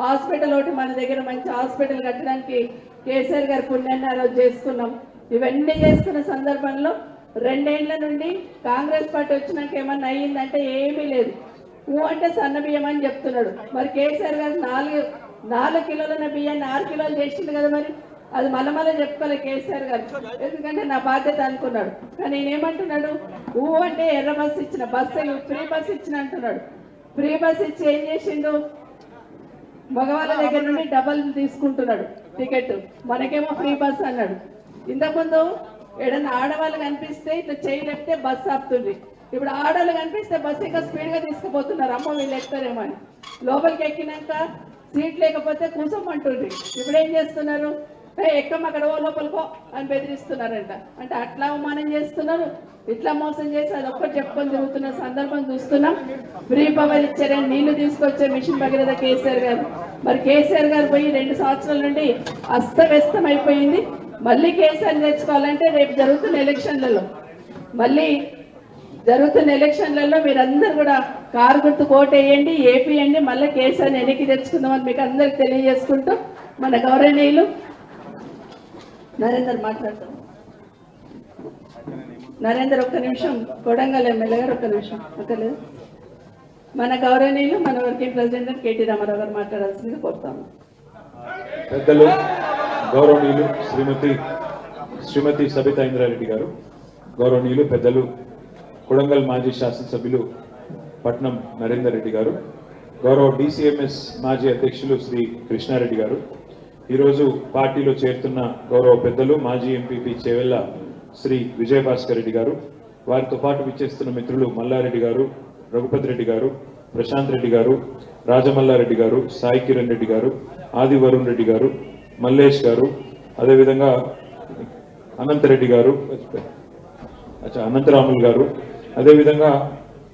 Hospital ఒకటి మన దగ్గర మంచి హాస్పిటల్ కట్టడానికి కేసీఆర్ గారు పుణ్యాన్ని చేసుకున్నాం. ఇవన్నీ చేసుకున్న సందర్భంలో రెండేళ్ళ నుండి కాంగ్రెస్ పార్టీ వచ్చినాక ఏమన్నా అయ్యిందంటే ఏమీ లేదు. ఊ అంటే సన్న బియ్యం అని చెప్తున్నాడు. మరి కేసీఆర్ గారు నాలుగు నాలుగు కిలోల బియ్యాన్ని ఆరు కిలోలు చేసిండు కదా మరి? అది మలమల చెప్పుకోలే కేసీఆర్ గారు. ఎందుకంటే నా బాధ్యత అనుకున్నాడు. కానీ నేనేమంటున్నాడు ఊ అంటే ఎర్ర బస్సు ఇచ్చిన బస్సు ఫ్రీ బస్ ఇచ్చిన అంటున్నాడు. ఫ్రీ బస్ ఇచ్చి ఏం చేసిండు? మగవాళ్ళ దగ్గర నుండి డబల్ తీసుకుంటున్నాడు టికెట్. మనకేమో ఫ్రీ బస్ అన్నాడు. ఇంతకుముందు ఏడన్నా ఆడవాళ్ళు కనిపిస్తే ఇట్లా చేయి లేపితే బస్ ఆపుతుంది. ఇప్పుడు ఆడవాళ్ళు కనిపిస్తే బస్ ఇంకా స్పీడ్గా తీసుకుపోతున్నారు. అమ్మ వీళ్ళు ఎక్కుతారేమో అని. లోపలికి ఎక్కినాక సీట్ లేకపోతే కూసోమంటుండ్రి. ఇప్పుడు ఏం చేస్తున్నారు? "ఏ, ఎక్కమ్మ అక్కడ ఓ లోపలికో అని బెదిరిస్తున్నారంట. అంటే అట్లా అవమానం చేస్తున్నారు ఇట్లా మోసం చేసి అది ఒక్కటి చెప్పుకొని తిరుగుతున్న సందర్భం చూస్తున్నాం. ఫ్రీ పవర్ ఇచ్చారని నీళ్ళు తీసుకొచ్చే మిషన్ భగీరథ కేసీఆర్ గారు. మరి కేసీఆర్ గారు పోయి రెండు సంవత్సరాల నుండి అస్తవ్యస్తం అయిపోయింది. మళ్ళీ కేసీఆర్ తెచ్చుకోవాలంటే రేపు జరుగుతున్న ఎలక్షన్లలో మళ్ళీ జరుగుతున్న ఎలక్షన్లలో మీరందరూ కూడా కారు గుర్తు కోట్ వేయండి ఏపీయండి మళ్ళీ కేసీఆర్ని వెనక్కి తెచ్చుకుందామని మీకు అందరికి తెలియజేసుకుంటూ మన గౌరవనీయులు నరేందర్ మాట్లాడతాం నరేందర్ ఒక్క నిమిషం కొడంగల్ ఎమ్మెల్యే గారు ఒక్క నిమిషం ఒకలేదు మన గౌరవనీయులు మన వర్కింగ్ ప్రెసిడెంట్ కేటీ రామారావు గారు మాట్లాడాల్సింది కోరుతాము. పెద్దలు గౌరవనీయులు శ్రీమతి శ్రీమతి సబితా ఇంద్రారెడ్డి గారు గౌరవనీయులు పెద్దలు కొడంగల్ మాజీ శాసనసభ్యులు పట్నం నరేందర్ రెడ్డి గారు గౌరవ డిసిఎంఎస్ మాజీ అధ్యక్షులు శ్రీ కృష్ణారెడ్డి గారు ఈరోజు పార్టీలో చేరుతున్న గౌరవ పెద్దలు మాజీ ఎంపీపీ చేవెళ్ళ శ్రీ విజయభాస్కర్ రెడ్డి గారు వారితో పాటు విచ్చేస్తున్న మిత్రులు మల్లారెడ్డి గారు రఘుపతి రెడ్డి గారు ప్రశాంత్ రెడ్డి గారు రాజమల్లారెడ్డి గారు సాయి కిరణ్ రెడ్డి గారు ఆది వరుణ్ రెడ్డి గారు మల్లేష్ గారు అదేవిధంగా అనంతరెడ్డి గారు అచ్చా అనంతరాములు గారు అదేవిధంగా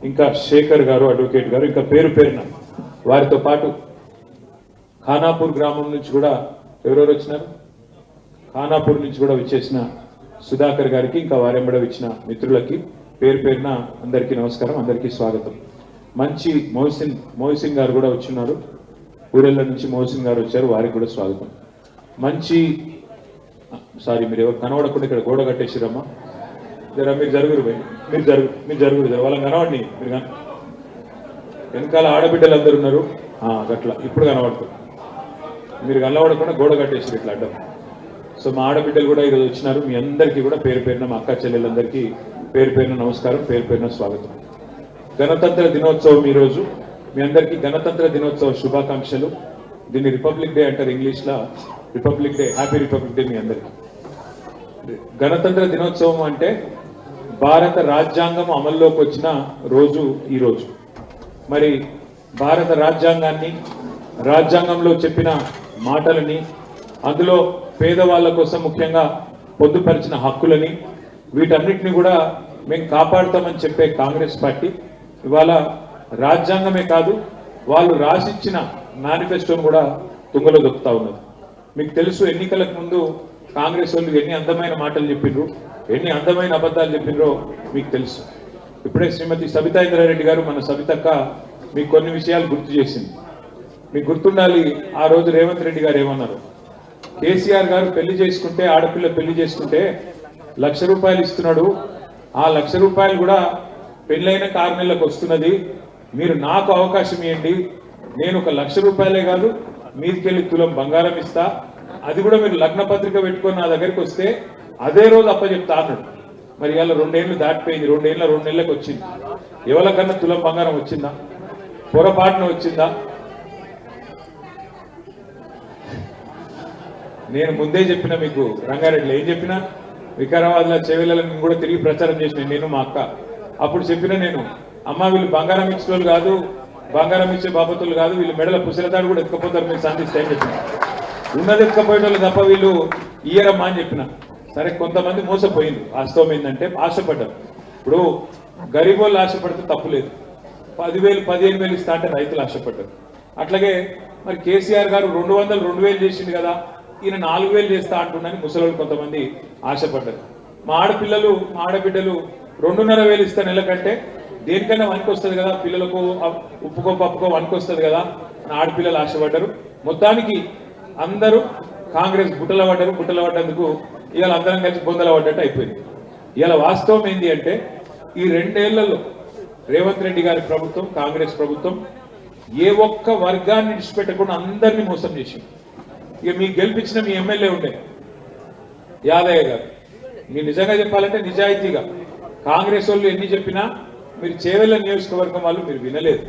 ఇంకా శేఖర్ గారు అడ్వకేట్ గారు ఇంకా పేరు పేరున వారితో పాటు ఖానాపూర్ గ్రామం నుంచి కూడా ఎవరెవరు వచ్చినారు ఖానాపూర్ నుంచి కూడా వచ్చేసిన సుధాకర్ గారికి ఇంకా వారెంబడ వచ్చిన మిత్రులకి పేరు పేరున అందరికీ నమస్కారం అందరికీ స్వాగతం. మంచి మోహసిన్ మోహసిన్ గారు కూడా వచ్చిన్నారు. ఊరెళ్ళ నుంచి మోహసిన్ గారు వచ్చారు వారికి కూడా స్వాగతం. మంచి సారీ మీరు ఎవరు కనబడకుండా ఇక్కడ గోడ కట్టేసిరమ్మా. జరా మీరు జరుగురు పోయి మీరు జరుగు మీరు జరుగురు వాళ్ళని కనబడి మీరు వెనకాల ఆడబిడ్డలు అందరు ఉన్నారు అట్లా ఇప్పుడు కనబడుతుంది మీరు కలవడకుండా గోడ కట్టేసారు ఇట్లా అడ్డం. సో మా ఆడబిడ్డలు కూడా ఈరోజు వచ్చినారు. మీ అందరికీ కూడా పేరు పేరున మా అక్క చెల్లెలందరికీ పేరు పేరున నమస్కారం పేరు పేరున స్వాగతం. గణతంత్ర దినోత్సవం ఈరోజు. మీ అందరికీ గణతంత్ర దినోత్సవ శుభాకాంక్షలు. దీన్ని రిపబ్లిక్ డే అంటారు ఇంగ్లీష్లో. Republic day happy republic day మీ అందరికీ. గణతంత్ర దినోత్సవం అంటే భారత రాజ్యాంగం అమల్లోకి వచ్చిన రోజు ఈ రోజు మరి భారత రాజ్యాంగాన్ని రాజ్యాంగంలో చెప్పిన మాటలని అందులో పేదవాళ్ళ కోసం ముఖ్యంగా పొందుపరిచిన హక్కులని వీటన్నిటిని కూడా మేము కాపాడుతామని చెప్పే కాంగ్రెస్ పార్టీ. ఇవాళ రాజ్యాంగమే కాదు వాళ్ళు రాసిచ్చిన మేనిఫెస్టోను కూడా తుంగలో దొక్కుతా ఉన్నది. మీకు తెలుసు ఎన్నికలకు ముందు కాంగ్రెస్ వాళ్ళు ఎన్ని అందమైన మాటలు చెప్పిండ్రు ఎన్ని అందమైన అబద్ధాలు చెప్పిండ్రో మీకు తెలుసు. ఇప్పుడే శ్రీమతి సబితా ఇంద్రారెడ్డి గారు మన సబితక్క మీకు కొన్ని విషయాలు గుర్తు చేసింది. మీకు గుర్తుండాలి ఆ రోజు రేవంత్ రెడ్డి గారు ఏమన్నారు? కేసీఆర్ గారు పెళ్ళి చేసుకుంటే ఆడపిల్ల పెళ్ళి చేసుకుంటే లక్ష రూపాయలు ఇస్తున్నాడు. ఆ లక్ష రూపాయలు కూడా పెళ్ళైన ఆరు నెలలకు వస్తున్నది. మీరు నాకు అవకాశం ఇవ్వండి నేను ఒక లక్ష రూపాయలే కాదు మీదికెళ్ళి తులం బంగారం ఇస్తా. అది కూడా మీరు లగ్న పత్రిక పెట్టుకొని నా దగ్గరికి వస్తే అదే రోజు అప్పచెప్తా అన్నాడు. మరి ఇవాళ రెండేళ్ళు దాటిపోయింది రెండేళ్ళ రెండు నెలలకు వచ్చింది. ఎవరికన్నా తులం బంగారం వచ్చిందా? పొరపాటున వచ్చిందా? నేను ముందే చెప్పిన మీకు రంగారెడ్డిలో ఏం చెప్పినా? వికారాబాద్లో చెవిలని కూడా తిరిగి ప్రచారం చేసిన నేను మా అక్క. అప్పుడు చెప్పిన నేను అమ్మ వీళ్ళు బంగారం ఇచ్చిన వాళ్ళు కాదు బంగారం ఇచ్చే బాపతులు కాదు వీళ్ళు మెడల పుసలతాడు కూడా ఎత్తుకపోతారు మీరు శాంతిస్తే అని చెప్పిన. ఉన్నది ఎత్తుకపోయేటోళ్ళు తప్ప వీళ్ళు ఇయ్యరమ్మా అని చెప్పిన. సరే కొంతమంది మోసపోయింది. వాస్తవం ఏంటంటే ఆశపడ్డారు. ఇప్పుడు గరీబ్ వాళ్ళు ఆశపడితే తప్పులేదు పదివేలు పదిహేను వేలు ఇస్తా అంటే రైతులు ఆశపడ్డారు. అట్లాగే మరి కేసీఆర్ గారు రెండు వందలు రెండు వేలు చేసింది కదా ఈయన నాలుగు వేలు చేస్తా అంటున్నాను ముసలోళ్ళు కొంతమంది ఆశపడ్డారు. మా ఆడపిల్లలు మా ఆడబిడ్డలు రెండున్నర వేలు ఇస్తా నెల కంటే దేనికైనా వనికి వస్తుంది కదా పిల్లలకు ఉప్పుకో పప్పుకో వనికి వస్తుంది కదా అని ఆడపిల్లలు ఆశపడ్డారు. మొత్తానికి అందరూ కాంగ్రెస్ బుట్టల పడ్డారు. బుట్టల పడ్డందుకు ఇవాళ అందరం కలిసి బొందల పడ్డట్టు అయిపోయింది. ఇవాళ వాస్తవం ఏంటి అంటే ఈ రెండేళ్ళలో రేవంత్ రెడ్డి గారి ప్రభుత్వం కాంగ్రెస్ ప్రభుత్వం ఏ ఒక్క వర్గాన్ని విడిచిపెట్టకుండా అందరినీ మోసం చేసింది. ఇక మీకు గెలిపించిన మీ ఎమ్మెల్యే ఉండే. యాదయ్య గారు. మీరు నిజంగా చెప్పాలంటే నిజాయితీగా. కాంగ్రెస్ వాళ్ళు ఎన్ని చెప్పినా మీరు చేవెళ్ళ నియోజకవర్గం వాళ్ళు మీరు వినలేదు.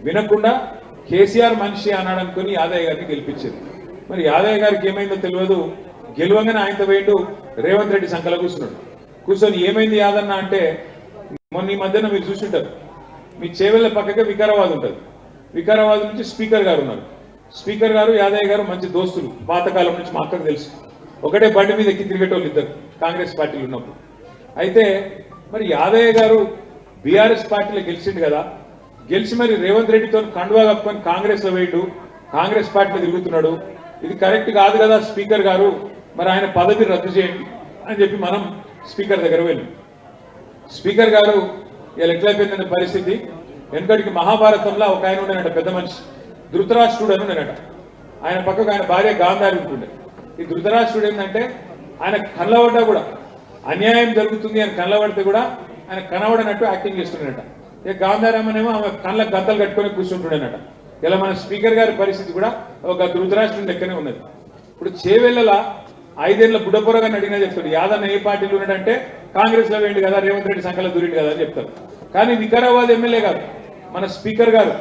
వినకుండా కేసీఆర్ మనిషి అన్నాడు అనుకుని యాదయ్య గారిని గెలిపించారు. మరి యాదయ్య గారికి ఏమైందో తెలియదు. గెలవంగానే ఆయనతో పోయిండు రేవంత్ రెడ్డి సంకల కూర్చున్నాడు. కూర్చొని ఏమైంది యాదన్న అంటే మొన్న ఈ మధ్యన మీరు చూసుంటారు. మీ చేవెళ్ళ పక్కకే వికారాబాద్ ఉంటుంది. వికారాబాద్ నుంచి స్పీకర్ గారు ఉన్నారు. స్పీకర్ గారు యాదయ్య గారు మంచి దోస్తులు. పాతకాలం నుంచి మా అక్కకు తెలుసు. ఒకటే బండి మీద ఎక్కి తిరిగేటోళ్ళు ఇద్దరు కాంగ్రెస్ పార్టీలు ఉన్నప్పుడు. అయితే మరి యాదయ్య గారు బీఆర్ఎస్ పార్టీలో గెలిచిండు కదా. గెలిచి మరి రేవంత్ రెడ్డితో కండువా కప్పుకొని కాంగ్రెస్లో వేయండు. కాంగ్రెస్ పార్టీలో తిరుగుతున్నాడు. ఇది కరెక్ట్ కాదు కదా స్పీకర్ గారు మరి ఆయన పదవి రద్దు చేయండి అని చెప్పి మనం స్పీకర్ దగ్గర వెళ్ళాం. స్పీకర్ గారు ఇలా ఎట్లయిపోయిందనే పరిస్థితి? వెనుకటికి మహాభారతంలో ఒక ఆయన ఉండేనట పెద్ద మనిషి. ధృతరాష్ట్రుడు అని ఉన్నాడట ఆయన పక్కకు ఆయన భార్య గాంధారి ఉంటుండే. ఈ ధృతరాష్ట్రుడు ఏంటంటే ఆయన కళ్ళబడ్డా కూడా. అన్యాయం జరుగుతుంది అని కళ్ళబడితే కూడా ఆయన కనబడనట్టు యాక్టింగ్ చేస్తుండేనట. ఇక గాంధారమ్మనేమో ఆమె కళ్ళ గంతలు కట్టుకొని కూర్చుంటుండేనట. ఇలా మన స్పీకర్ గారి పరిస్థితి కూడా ఒక ధృతరాష్ట్రుని లెక్కనే ఉన్నది. ఇప్పుడు చేవెళ్ళలా ఐదేళ్ళ బుడ్డపురగాన్ని అడిగినా చెప్తాడు యాదన్న ఏ పార్టీలో ఉన్నాడంటే కాంగ్రెస్లో వేయండి కదా రేవంత్ రెడ్డి సంఖ్యలో దూరిండు కదా అని చెప్తారు. కానీ వికారాబాద్ ఎమ్మెల్యే గారు మన స్పీకర్ గారు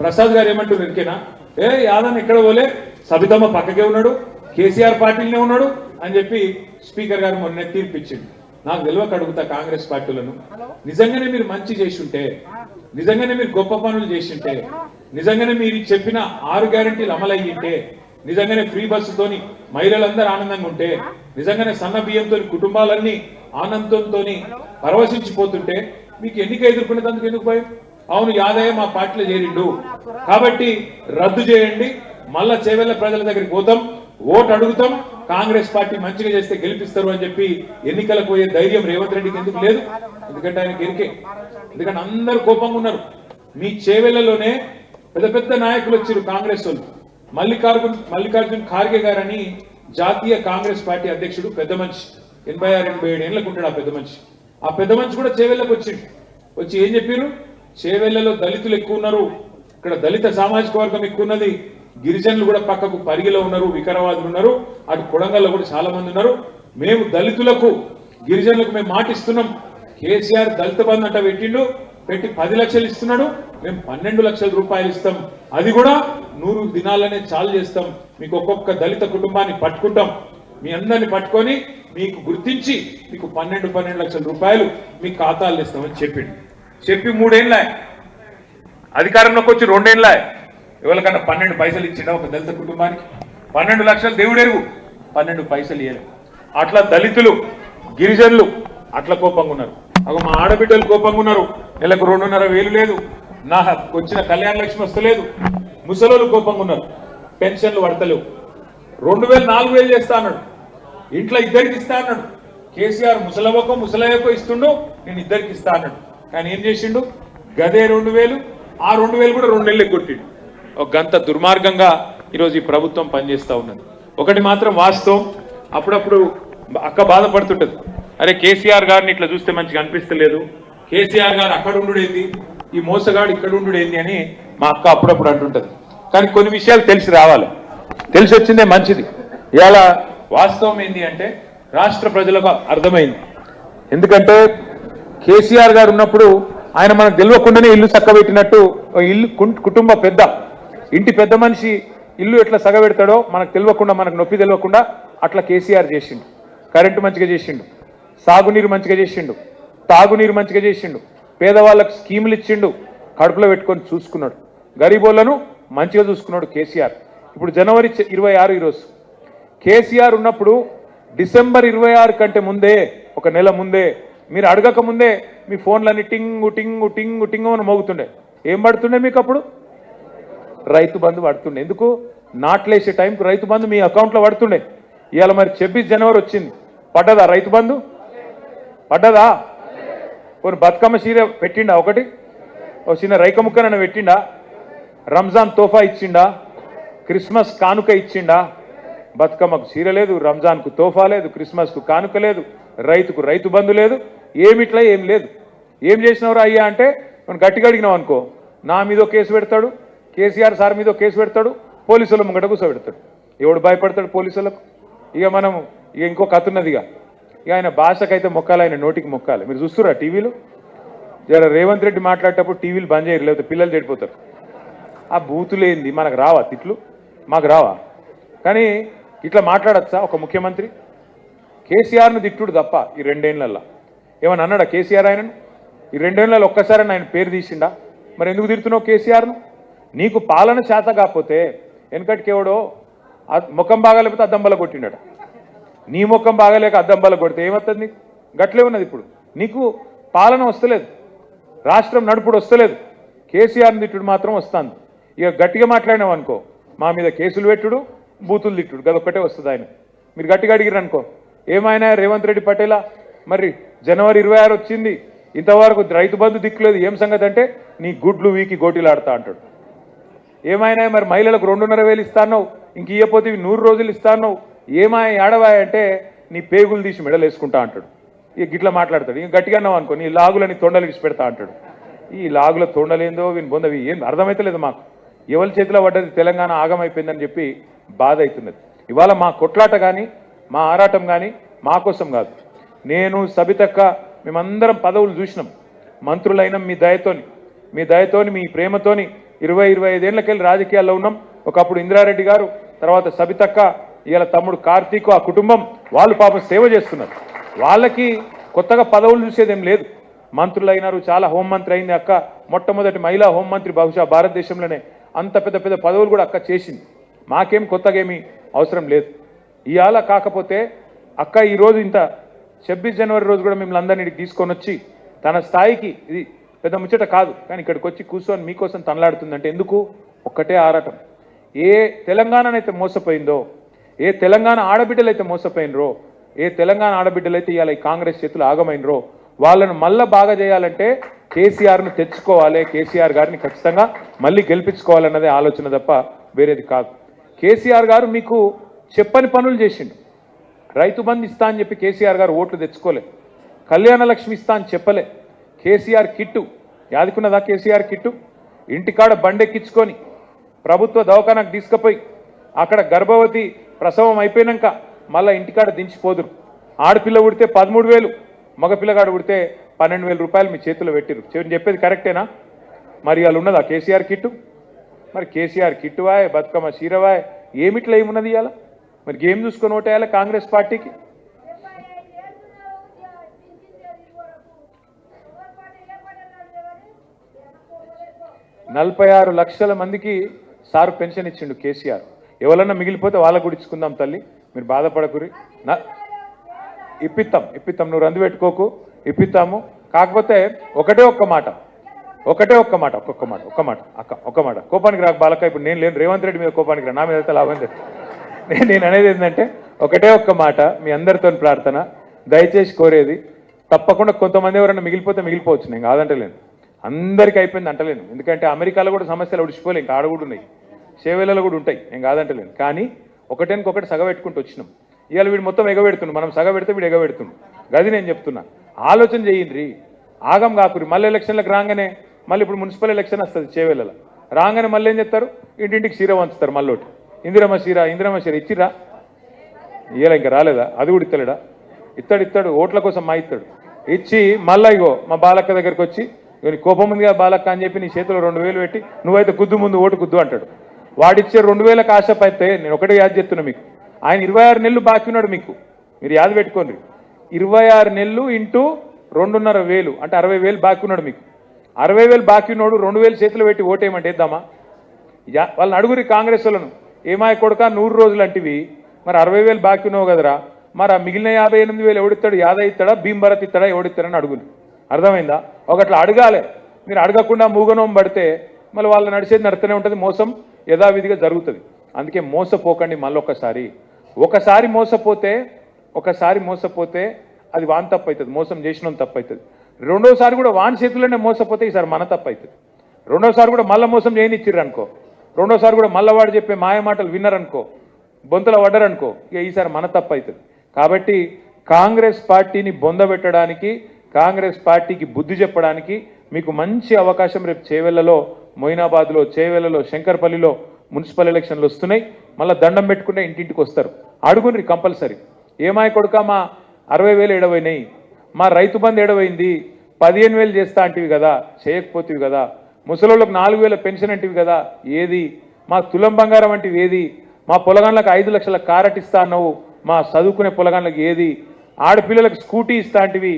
ప్రసాద్ గారు ఏమంటారు ఇంకేనా ఏ యాదన్న ఎక్కడ పోలే? సబితమ్మ పక్కకే ఉన్నాడు కేసీఆర్ పార్టీలోనే ఉన్నాడు అని చెప్పి స్పీకర్ గారు మొన్న తీర్పు ఇచ్చిండు నాకు తెలియక అడుగుతా కాంగ్రెస్ పార్టీలను. నిజంగానే మీరు మంచి చేస్తుంటే నిజంగానే మీరు గొప్ప పనులు చేస్తుంటే నిజంగానే మీరు చెప్పిన ఆరు గ్యారంటీలు అమలయ్యింటే నిజంగానే ఫ్రీ బస్సుతోని మహిళలందరూ ఆనందంగా ఉంటే నిజంగానే సన్న బియ్యంతో కుటుంబాలన్నీ ఆనందంతో పరవశించిపోతుంటే మీకు ఎన్నిక ఎదుర్కొనేందుకు ఎందుకు భయం? అవును యాదయ్య మా పార్టీలో చేరిండు. కాబట్టి రద్దు చేయండి. మళ్ళా చేవెళ్ళ ప్రజల దగ్గరికి పోతాం. ఓటు అడుగుతాం. కాంగ్రెస్ పార్టీ మంచిగా చేస్తే గెలిపిస్తారు అని చెప్పి ఎన్నికలకు పోయే ధైర్యం రేవంత్ రెడ్డికి ఎందుకు లేదు? ఎందుకంటే ఆయనకి ఎరికే ఎందుకంటే అందరు కోపంగా ఉన్నారు. మీ చేవెళ్ళలోనే పెద్ద పెద్ద నాయకులు వచ్చారు కాంగ్రెస్ వాళ్ళు. మల్లికార్జున్ మల్లికార్జున్ ఖార్గే గారని జాతీయ కాంగ్రెస్ పార్టీ అధ్యక్షుడు పెద్ద మనిషి. ఎనభై ఆరు ఎనభై ఏడు ఏళ్ళకు ఉంటాడు ఆ పెద్ద మనిషి. ఆ పెద్ద మనిషి కూడా చేవెళ్ళకు వచ్చిండు. వచ్చి ఏం చెప్పారు చేవెళ్ళలో దళితులు ఎక్కువ ఉన్నారు. ఇక్కడ దళిత సామాజిక వర్గం ఎక్కువ ఉన్నది. గిరిజనులు కూడా పక్కకు పరిగిలో ఉన్నారు వికారాబాద్లు ఉన్నారు. అటు కొడంగల్లో కూడా చాలా మంది ఉన్నారు. మేము దళితులకు గిరిజనులకు మేము మాటిస్తున్నాం. కేసీఆర్ దళిత బంధు అంట పెట్టిండు. పెట్టి పది లక్షలు ఇస్తున్నాడు. మేము పన్నెండు లక్షల రూపాయలు ఇస్తాం. అది కూడా నూరు దినాలనే చాలు చేస్తాం. మీకు ఒక్కొక్క దళిత కుటుంబాన్ని పట్టుకుంటాం. మీ అందరిని పట్టుకొని మీకు గుర్తించి మీకు పన్నెండు పన్నెండు లక్షల రూపాయలు మీ ఖాతాలు ఇస్తామని చెప్పిండు. చెప్పి మూడేళ్ళ. అధికారంలోకి వచ్చి రెండేళ్ళ. ఎవరికన్నా పన్నెండు పైసలు ఇచ్చిండా ఒక దళిత కుటుంబానికి? పన్నెండు లక్షలు దేవుడెరువు పన్నెండు పైసలు ఇయ్యాలి. అట్లా దళితులు గిరిజనులు అట్లా కోపంగా ఉన్నారు. అగో మా ఆడబిడ్డలు కోపంగా ఉన్నారు. నెలకు రెండున్నర వేలు లేదు. నా వచ్చిన కళ్యాణ లక్ష్మి వస్తలేదు. ముసలోళ్ళు కోపంగా ఉన్నారు. పెన్షన్లు పడతలేవు. రెండు వేలు నాలుగు వేలు చేస్తా అన్నాడు. ఇంట్లో ఇద్దరికి ఇస్తా అన్నాడు. కేసీఆర్ ముసలవ్వకో ముసలయ్యకో ఇస్తుండు నేను ఇద్దరికి ఇస్తా అన్నాడు. కానీ ఏం చేసిండు? గదే రెండు వేలు ఆ రెండు వేలు కూడా రెండు నెలలు కొట్టిండు. ఒక గంత దుర్మార్గంగా ఈరోజు ఈ ప్రభుత్వం పనిచేస్తూ ఉన్నది. ఒకటి మాత్రం వాస్తవం. అప్పుడప్పుడు అక్క బాధపడుతుంటది. అరే కేసీఆర్ గారిని ఇట్లా చూస్తే మంచిగా అనిపిస్తలేదు. కేసీఆర్ గారు అక్కడ ఉండుడేంది ఈ మోసగాడు ఇక్కడ ఉండుడేంది అని మా అక్క అప్పుడప్పుడు అంటుంటుంది. కానీ కొన్ని విషయాలు తెలిసి రావాలి. తెలిసి వచ్చిందే మంచిది. ఇవాళ వాస్తవం ఏంటి అంటే రాష్ట్ర ప్రజలకు అర్థమైంది. ఎందుకంటే కేసీఆర్ గారు ఉన్నప్పుడు ఆయన మనకు తెలియకుండానే ఇల్లు చక్కబెట్టినట్టు ఓ ఇల్లు కుం- కుటుంబ పెద్ద ఇంటి పెద్ద మనిషి ఇల్లు ఎట్లా సగబెడతాడో మనకు తెలియకుండా మనకు నొప్పి తెలియకుండా అట్లా కేసీఆర్ చేసిండు. కరెంటు మంచిగా చేసిండు. సాగునీరు మంచిగా చేసిండు. తాగునీరు మంచిగా చేసిండు. పేదవాళ్ళకు స్కీములు ఇచ్చిండు. కడుపులో పెట్టుకొని చూసుకున్నాడు. గరీబోళ్ళను మంచిగా చూసుకున్నాడు కేసీఆర్. ఇప్పుడు జనవరి ఇరవై ఆరు ఈరోజు. కేసీఆర్ ఉన్నప్పుడు డిసెంబర్ ఇరవై ఆరు కంటే ముందే ఒక నెల ముందే మీరు అడగక ముందే మీ ఫోన్లన్నీ టింగు టింగు టింగు టింగు అని మోగుతుండే. ఏం పడుతుండే మీకు అప్పుడు? రైతు బంధు పడుతుండే. ఎందుకు? నాట్లేసే టైంకి రైతు బంధు మీ అకౌంట్లో పడుతుండే. ఇవాళ మరి ఛబ్బీస్ జనవరి వచ్చింది. పడ్డదా రైతు బంధు? పడ్డదా? కొన్ని బతుకమ్మ చీర పెట్టిండా ఒకటి? ఓ చిన్న రైక ముక్కనన్న పెట్టిండా? రంజాన్ తోఫా ఇచ్చిండా? క్రిస్మస్ కానుక ఇచ్చిండా? బతుకమ్మకు చీర లేదు రంజాన్కు తోఫా లేదు క్రిస్మస్కు కానుక లేదు. రైతుకు రైతు బంధు లేదు ఏమిట్లా ఏం లేదు. ఏం చేసినవరా అయ్యా అంటే మనం గట్టిగా అడిగినాం అనుకో నా మీద ఒక కేసు పెడతాడు కేసీఆర్ సార్ మీద కేసు పెడతాడు పోలీసుల ముంగట కూర్చోబెడతాడు ఎవడు భయపడతాడు పోలీసులకు? ఇక మనం ఇక ఇంకో కథ ఉన్నదిగా ఇక. ఆయన భాషకైతే మొక్కాలి ఆయన నోటికి మొక్కాలి. మీరు చూస్తురా టీవీలో? జర రేవంత్ రెడ్డి మాట్లాడేటప్పుడు టీవీలు బంద్ చేయరు లేకపోతే పిల్లలు చెడిపోతారు. ఆ బూతులేంది మనకు రావా తిట్లు? మాకు రావా? కానీ ఇట్లా మాట్లాడచ్చా ఒక ముఖ్యమంత్రి? కేసీఆర్ను తిట్టుడు తప్ప ఈ రెండేళ్ళలో ఏమన్నా అన్నాడా కేసీఆర్ ఆయనను? ఈ రెండేళ్ళలో ఒక్కసారి ఆయన పేరు తీసిండా? మరి ఎందుకు తిడుతున్నావు కేసీఆర్ను? నీకు పాలన చేత కాకపోతే వెనకటికేవడో ముఖం బాగాలేకపోతే అద్దంబల కొట్టిండట. నీ ముఖం బాగాలేక అద్దంబల కొడితే ఏమవుతుంది నీకు? గట్లే ఉన్నది ఇప్పుడు. నీకు పాలన వస్తలేదు. రాష్ట్రం నడుపుడు వస్తలేదు. కేసీఆర్ని తిట్టుడు మాత్రం వస్తుంది. ఇక గట్టిగా మాట్లాడినాం అనుకో మా మీద కేసులు పెట్టుడు బూతులు తిట్టుడు. గదొక్కటే వస్తుంది ఆయన. మీరు గట్టిగా అడిగిరనుకో ఏమైనా రేవంత్ రెడ్డి పటేలా? మరి జనవరి ఇరవై ఆరు వచ్చింది. ఇంతవరకు రైతు బంధు దిక్కులేదు. ఏం సంగతి అంటే నీ గుడ్లు వీకి గోటిలాడతా అంటాడు. ఏమైనా మరి మహిళలకు రెండున్నర వేలు ఇస్తానో ఇంక ఇయ్యపోతే నూరు రోజులు ఇస్తానో ఏమాయ ఆడవాయంటే అంటే నీ పేగులు తీసి మెడలు వేసుకుంటా అంటాడు. ఇక గిట్లా మాట్లాడతాడు. ఇంక గట్టిగా అన్నావు అనుకో నీ లాగులని తొండలు ఇచ్చి పెడతా అంటాడు. ఈ లాగుల తొండలేందో వీని బొందవి ఏం అర్థమైతలేదు మాకు. ఎవరి చేతిలో పడ్డది తెలంగాణ ఆగమైపోయిందని చెప్పి బాధ అవుతున్నది. ఇవాళ మా కొట్లాట కానీ మా ఆరాటం కానీ మా కోసం కాదు. నేను సబితక్క మేమందరం పదవులు చూసినాం. మంత్రులైన మీ దయతోని. మీ దయతోని మీ ప్రేమతోని ఇరవై ఇరవై ఐదేళ్ళకెళ్ళి రాజకీయాల్లో ఉన్నాం. ఒకప్పుడు ఇందిరారెడ్డి గారు తర్వాత సబితక్క ఇవాళ తమ్ముడు కార్తీక్ ఆ కుటుంబం వాళ్ళు పాపం సేవ చేస్తున్నారు. వాళ్ళకి కొత్తగా పదవులు చూసేదేం లేదు. మంత్రులు అయినారు చాలా హోంమంత్రి అయింది అక్క. మొట్టమొదటి మహిళా హోంమంత్రి బహుశా భారతదేశంలోనే అంత పెద్ద పెద్ద పదవులు కూడా అక్క చేసింది. మాకేం కొత్తగా ఏమీ అవసరం లేదు. ఇవాళ కాకపోతే అక్క ఈరోజు ఇంత ఛబ్బీస్ జనవరి రోజు కూడా మిమ్మల్ని అందరినీ తీసుకొని వచ్చి తన స్థాయికి ఇది పెద్ద ముచ్చట కాదు కానీ ఇక్కడికి వచ్చి కూర్చొని మీకోసం తనలాడుతుందంటే ఎందుకు? ఒక్కటే ఆరాటం. ఏ తెలంగాణనైతే మోసపోయిందో ఏ తెలంగాణ ఆడబిడ్డలైతే మోసపోయినరో ఏ తెలంగాణ ఆడబిడ్డలైతే ఇవాళ ఈ కాంగ్రెస్ చేతులు ఆగమైనరో వాళ్ళను మళ్ళా బాగా చేయాలంటే కేసీఆర్ను తెచ్చుకోవాలి కేసీఆర్ గారిని ఖచ్చితంగా మళ్ళీ గెలిపించుకోవాలన్నదే ఆలోచన తప్ప వేరేది కాదు. కేసీఆర్ గారు మీకు చెప్పని పనులు చేసిండు. రైతు బంధు ఇస్తా అని చెప్పి కేసీఆర్ గారు ఓట్లు తెచ్చుకోలే. కళ్యాణ లక్ష్మి ఇస్తా అని చెప్పలే. కేసీఆర్ కిట్టు. యాదికున్నదా కేసీఆర్ కిట్టు? ఇంటికాడ బండెక్కించుకొని ప్రభుత్వ దవాఖానకు తీసుకుపోయి అక్కడ గర్భవతి ప్రసవం అయిపోయినాక మళ్ళీ ఇంటికాడ దించిపోదురు. ఆడపిల్ల ఉడితే పదమూడు వేలు మగపిల్లగాడు ఉడితే పన్నెండు వేల రూపాయలు మీ చేతిలో పెట్టిరు చెప్పేది కరెక్టేనా? మరి వాళ్ళు ఉన్నదా కేసీఆర్ కిట్టు? మరి కేసీఆర్ కిట్టువాయ్ బతుకమ్మ చీరవాయ్ ఏమిట్లా ఏమున్నది ఇవాళ? మరి గేమ్ చూసుకొని ఓటేయాలి కాంగ్రెస్ పార్టీకి? నలభై ఆరు లక్షల మందికి సారు పెన్షన్ ఇచ్చిండు కేసీఆర్. ఎవరన్నా మిగిలిపోతే వాళ్ళకు కూడా ఇచ్చుకుందాం తల్లి. మీరు బాధపడకురి. ఇప్పిస్తాం ఇప్పిస్తాం నువ్వు రందు పెట్టుకోకు. ఇప్పిస్తాము కాకపోతే ఒకటే ఒక్క మాట. ఒకటే ఒక్క మాట ఒక్కొక్క మాట ఒక్క మాట. అక్క ఒక్క మాట. కోపానికి రాక బాలక ఇప్పుడు నేను లేను. రేవంత్ రెడ్డి మీద కోపానికి రా. నా మీద అయితే లాభం లేదు. నేను అనేది ఏంటంటే ఒకటే ఒక్క మాట మీ అందరితో ప్రార్థన దయచేసి కోరేది తప్పకుండా కొంతమంది ఎవరైనా మిగిలిపోతే మిగిలిపోవచ్చు నేను కాదంటలేను. అందరికీ అయిపోయింది అంటలేను. ఎందుకంటే అమెరికాలో కూడా సమస్యలు ఉడిచిపోలే ఇంకా ఆడ కూడా ఉన్నాయి. సేవలలో కూడా ఉంటాయి నేను కాదంటలేను. కానీ ఒకటేనికొకటి సగబెట్టుకుంటూ వచ్చినాం. ఇవాళ వీడు మొత్తం ఎగబెడుతున్నాడు మనం సగబెడితే వీడు ఎగబెడుతుండు. గది నేను చెప్తున్నా ఆలోచన చేయండి. ఆగం కాకురి మళ్ళీ ఎలక్షన్లకు రాగానే మళ్ళీ ఇప్పుడు మున్సిపల్ ఎలక్షన్ వస్తుంది చేవేళ్ళలో రాగానే మళ్ళీ ఏం చెప్తారు ఇంటింటికి చీర వంచుతారు మళ్ళోటి. ఇందిరమ్మ చీర ఇందిరమ్మ చీర ఇచ్చిరా ఇయ్యాల ఇంకా రాలేదా? అది కూడా ఇత్తలేడా? ఇత్తాడు ఇత్తాడు ఓట్ల కోసం మా ఇత్తాడు. ఇచ్చి మళ్ళా ఇగో మా బాలక్క దగ్గరికి వచ్చి ఇగో నీ కోపం ఉందిగా బాలక్క అని చెప్పి నీ చేతిలో రెండు వేలు పెట్టి నువ్వైతే గుద్దు ముందు ఓటు గుద్దు అంటాడు. వాడిచ్చే రెండు వేలకు ఆశ అయితే నేను ఒకటే యాద్ చెప్తున్నా మీకు. ఆయన ఇరవై ఆరు నెలలు బాకీ ఉన్నాడు మీకు. మీరు యాద పెట్టుకోండి. ఇరవై ఆరు నెలలు ఇంటూ రెండున్నర వేలు అంటే అరవై వేలు బాకీ ఉన్నాడు మీకు. అరవై వేలు బాకీ ఉన్నాడు రెండు వేలు చేతిలో పెట్టి ఓటేయమంటే ఇద్దామా యా- వాళ్ళని అడుగురి కాంగ్రెస్ వాళ్ళను. ఏమాయ కొడుక నూరు రోజులు అంటివి. మరి అరవై వేలు బాకీ ఉన్నావు కదరా. మరి ఆ మిగిలిన యాభై ఎనిమిది వేలు ఎవడిస్తాడు? యాదవ్ ఇస్తాడా? భీమ్ ఇస్తాడా? ఎవడిస్తాడని అడుగుని. అర్థమైందా? ఒకట్లా అడగాలి. మీరు అడగకుండా మూగనోం పడితే మళ్ళీ వాళ్ళు నడిచేది నడుతూనే ఉంటుంది. మోసం యథావిధిగా జరుగుతుంది. అందుకే మోసపోకండి మళ్ళొకసారి ఒకసారి మోసపోతే ఒకసారి మోసపోతే అది వాన్ తప్పు అవుతుంది మోసం చేసిన తప్పు అవుతుంది రెండోసారి కూడా వాన్ చేతిలోనే మోసపోతే ఈసారి మన తప్పు అవుతుంది రెండోసారి కూడా మళ్ళీ మోసం చేయనిచ్చిర్రు అనుకో రెండోసారి కూడా మల్లవాడు చెప్పే మాయ మాటలు విన్నారనుకో బొంతల పడ్డారనుకో ఇక ఈసారి మన తప్పు అవుతుంది. కాబట్టి కాంగ్రెస్ పార్టీని బొందబెట్టడానికి కాంగ్రెస్ పార్టీకి బుద్ధి చెప్పడానికి మీకు మంచి అవకాశం రేపు చేవెళ్ళలో మొయినాబాద్లో చేవెళ్ళలో శంకర్పల్లిలో మున్సిపల్ ఎలక్షన్లు వస్తున్నాయి. మళ్ళీ దండం పెట్టుకుంటే ఇంటింటికి వస్తారు. అడుగుని కంపల్సరీ. ఏమాయ కొడుక మా అరవై వేలు ఎడవైనాయి మా రైతు బంధు ఎడవైంది పదిహేను వేలు చేస్తా అంటివి కదా చేయకపోతేవి కదా. ముసలోళ్ళకు నాలుగు వేల పెన్షన్ అంటివి కదా ఏది? మా తులం బంగారం అంటివి ఏది? మా పొలగాన్లకు ఐదు లక్షల కారట్ ఇస్తా అన్నావు మా చదువుకునే పొలగాన్లకు ఏది? ఆడపిల్లలకు స్కూటీ ఇస్తా అంటివి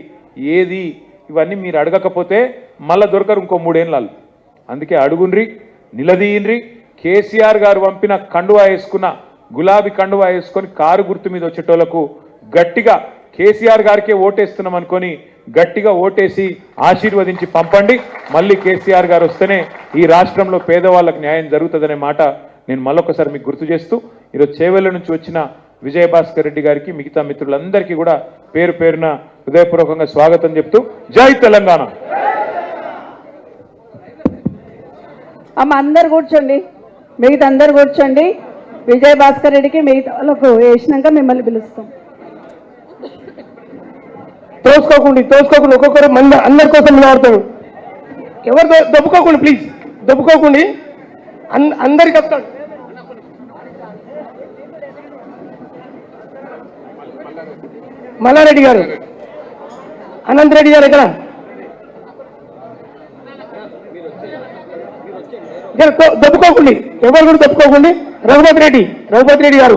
ఏది? ఇవన్నీ మీరు అడగకపోతే మళ్ళా దొరకరు ఇంకో మూడేళ్ళు అందుకే అడుగుండ్రి నిలదీయండ్రి కేసీఆర్ గారు పంపిన కండువా వేసుకున్న గులాబీ కండువా వేసుకొని కారు గుర్తు మీద వచ్చేటోళ్ళకు గట్టిగా కేసీఆర్ గారికే ఓటేస్తున్నాం అనుకొని గట్టిగా ఓటేసి ఆశీర్వదించి పంపండి. మళ్ళీ కేసీఆర్ గారు వస్తేనే ఈ రాష్ట్రంలో పేదవాళ్ళకు న్యాయం జరుగుతుందనే మాట నేను మళ్ళొకసారి మీకు గుర్తు చేస్తూ ఈరోజు చేవెళ్ళ నుంచి వచ్చిన విజయభాస్కర్ రెడ్డి గారికి మిగతా మిత్రులందరికీ కూడా పేరు పేరున హృదయపూర్వకంగా స్వాగతం చెప్తూ జై తెలంగాణ. అమ్మ అందరు కూర్చోండి. మిగతా అందరు కూర్చోండి. విజయ్ భాస్కర్ రెడ్డికి మిగతా వాళ్ళకు వేసినాక మిమ్మల్ని పిలుస్తాం. తోసుకోకుండా తోసుకోకుండా ఒక్కొక్కరు మంది అందరి కోసం నిలబడతాడు ఎవరు ద- ప్లీజ్ దెబ్బకోకండి అన్- అందరికి వస్తాడు మల్లారెడ్డి గారు అనంత్ రెడ్డి గారు ఇక్కడ ఇక్కడ ఎవరు కూడా దెబ్బకోకండి రఘుపతి రెడ్డి రఘుపతి రెడ్డి గారు